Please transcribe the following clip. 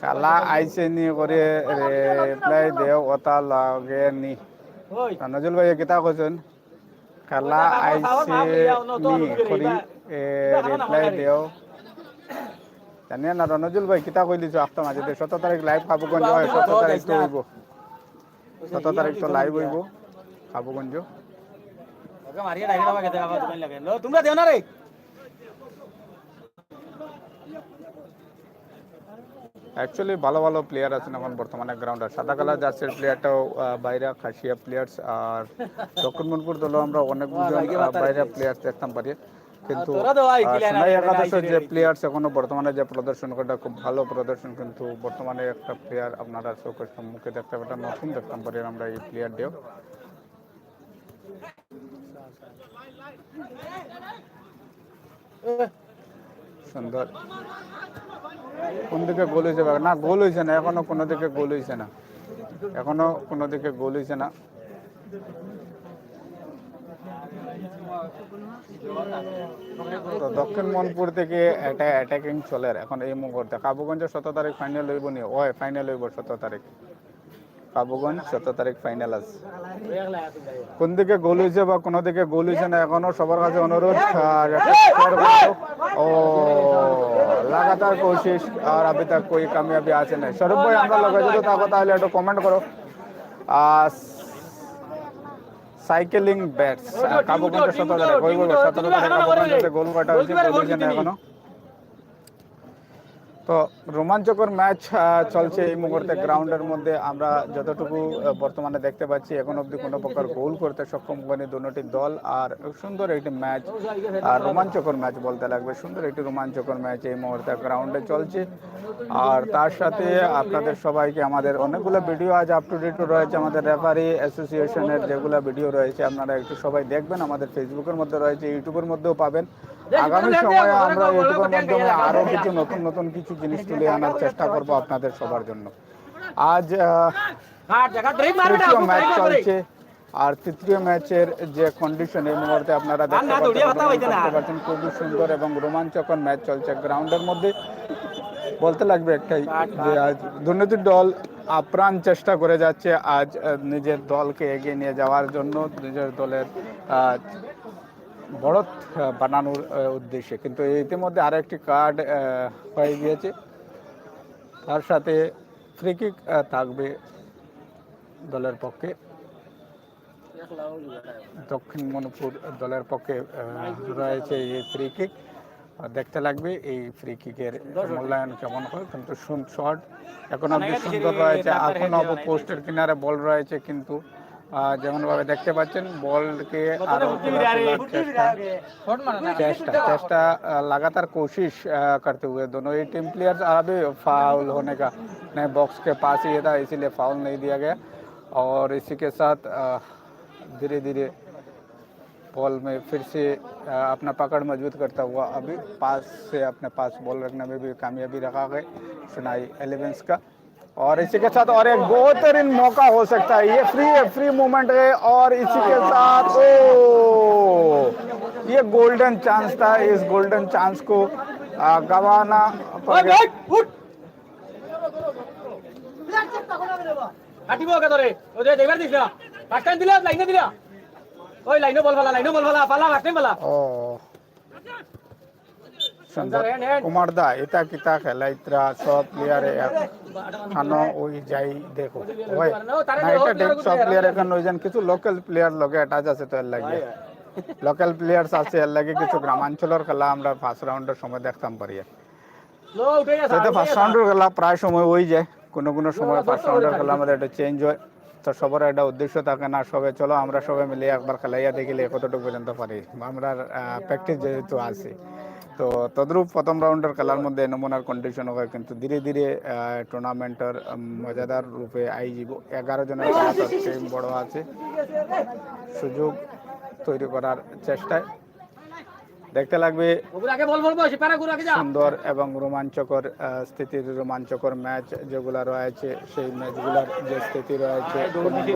খালা আইছে নি করে রিপ্লাই দেও ওটা লাগে নি। নজরুল ভাই কিতা কইছেন খালা আইছে নি করি রিপ্লাই দেও। জানি না রনজুল ভাই কিতা কই দিছো আপনার মাঝে সতেরো তারিখ লাইভ খাবুগঞ্জ হয় সতেরো তারিখ তো হইব সতেরো তারিখ তো লাইভ হইব? খাবুগঞ্জ তোমরা দেও না রে। অ্যাকচুয়ালি ভালো ভালো প্লেয়ার আছেন এখন বর্তমানে গ্রাউন্ডে সাদা কালার জার্সির প্লেয়ারটাও বাইরে খাসিয়া প্লেয়ার্স আর দক্ষিণ মনপুর দলও আমরা অনেক বাইরে প্লেয়ার্স দেখতাম পারি। কিন্তু সোনাই একাদশের যে। প্লেয়ার্স এখনও বর্তমানে যে প্রদর্শন করে খুব ভালো প্রদর্শন কিন্তু বর্তমানে একটা প্লেয়ার আপনারা চোখের সম্মুখে দেখতে পারেন নতুন দেখতাম পারি আমরা এই প্লেয়ার দিয়েও সুন্দর। কোন দিকে গোল হয়েছে না গোল হয়েছে না এখনও কোনো দিকে গোল হয়েছে না। এখনও কোনো দিকে গোল হয়েছে না। দক্ষিণ মনপুর থেকে এটা অ্যাটাকিং চলে এখন এই মুহূর্তে কাবুগঞ্জ শত তারিখ ফাইনাল হইব নি। ওই ফাইনাল হইব শত তারিখ। কাবুগঞ্জ শত তারিখ ফাইনাল আছে। কোন দিকে গোল হয়েছে বা কোন দিকে গোল হয়েছে না, এখনও সবার কাছে অনুরোধ। ও, লাগাতার কোশিশ। আর আবি তাক কই কামিয়াবি আছে না সরব ভাই, আমরা লগে যদি থাকো তাহলে একটু কমেন্ট করো। আর সাইকেলিং ব্যাটস কাবুগঞ্জ সতেরো তারিখ বলব সতেরো তারিখ কাবুগঞ্জে গোল কাটা হয়েছে এখনও। তো রোমাঞ্চকর ম্যাচ চলছে এই মুহূর্তে গ্রাউন্ডের মধ্যে। আমরা যতটুকু বর্তমানে দেখতে পাচ্ছি, এখন অবধি কোনো প্রকার গোল করতে সক্ষম হয়নি দুটি দল। আর সুন্দর একটি ম্যাচ আর রোমাঞ্চকর ম্যাচ বলতে লাগবে। সুন্দর একটি রোমাঞ্চকর ম্যাচ এই মুহূর্তে গ্রাউন্ডে চলছে। আর তার সাথে আপনাদের সবাইকে আমাদের অনেকগুলো ভিডিও আজ আপ টু ডেট রয়েছে। আমাদের রেফারি অ্যাসোসিয়েশনের যেগুলো ভিডিও রয়েছে, আপনারা একটু সবাই দেখবেন। আমাদের ফেসবুকের মধ্যে রয়েছে ইউটিউবের মধ্যেও পাবেন। আগামী সময়ে আমরা ইউটিউবের মাধ্যমে আরও কিছু নতুন নতুন কিছু জিনিস তুলে আনার চেষ্টা করব আপনাদের সবার জন্য। আজ তৃতীয় ম্যাচ চলছে। আর তৃতীয় ম্যাচের যে কন্ডিশন এই মুহূর্তে আপনারা দেখতে পাচ্ছেন, খুবই সুন্দর এবং রোমাঞ্চকর ম্যাচ চলছে গ্রাউন্ডের মধ্যে। বলতে লাগবে একটাই যে আজ দুর্নীতির দল আপ্রাণ চেষ্টা করে যাচ্ছে আজ নিজের দলকে এগিয়ে নিয়ে যাওয়ার জন্য নিজের দলের বড়ত বানানোর উদ্দেশ্যে। কিন্তু ইতিমধ্যে আরও একটি কার্ড হয়ে গিয়েছে। তার সাথে ফ্রি কিক থাকবে দলের পক্ষে। দক্ষিণ মণিপুর দলের পক্ষে রয়েছে এই ফ্রি কিক। দেখতে লাগবে এই ফ্রি কিকের মূল্যায়ন কেমন হয়। কিন্তু শর্ট এখন অব্দি সুন্দর রয়েছে। এখন অব পোস্টের কিনারে বল রয়েছে কিন্তু যেমনভাবে দেখতে পাচ্ছেন বলকে আরো তোলার চেষ্টা चेष्टा चेष्टा अ, लगातार कोशिश अ, करते हुए दोनों ही टीम प्लेयर्स अभी फाउल होने का नहीं बॉक्स के पास ही था इसीलिए फाउल नहीं दिया गया और इसी के साथ धीरे धीरे बॉल में फिर से अ, अपना पकड़ मजबूत करता हुआ अभी पास से अपने पास बॉल रखने में भी कामयाबी रखा गए सुनाई एलिवेंस का और इसी के साथ और एक बेहतरीन मौका हो सकता है ये फ्री है फ्री मूवमेंट है और इसी के साथ ओ ये गोल्डन चांस था इस गोल्डन चांस को आ, गंवाना पड़ गया কাটিব ওকে ধরে ওই যে দেবার দিছ না ফার্স্ট টাইম দিলা লাইনে দিলা ওই লাইনে বল ফালা লাইনে বল ফালা ফালা ফার্স্ট টাইম ফালা ও সুন্দর কুমার দা এটা কিতা খেলা? ইতরা সব প্লেয়ার খানো ওই যাই দেখো। ওই না এটা দেখ সব প্লেয়ার এখন ওই কিছু লোকাল প্লেয়ার লগে অ্যাটাচ আছে তো এর লাগে। লোকাল প্লেয়ার্স আছে এর লাগে কিছু গ্রামাঞ্চলের খেলা আমরা ফার্স্ট রাউন্ডের সময় দেখতাম পারি। সেটা ফার্স্ট রাউন্ডের খেলা প্রায় সময় ওই যায় কোনো কোনো সময় ফার্স্ট রাউন্ডের খেলা আমাদের একটা চেঞ্জ হয়। তো সবার একটা উদ্দেশ্য থাকে না সবাই চলো আমরা সবাই মিলে একবার খেলাইয়া দেখিলে কতটুকু পর্যন্ত পারি। আমরা প্র্যাকটিস যেহেতু আছে। তো তদ্রূপ প্রথম রাউন্ডের খেলার মধ্যে নমুনার কন্ডিশন হয় কিন্তু ধীরে ধীরে টুর্নামেন্টের মজাদার রূপে আই যাব এগারো জনের টিম বড় আছে। সুযোগ তৈরি করার চেষ্টায়। দেখতে লাগবে সুন্দর এবং রোমাঞ্চকর স্থিতির রোমাঞ্চকর ম্যাচ যেগুলো রয়েছে সেই ম্যাচগুলোর যে স্থিতি রয়েছে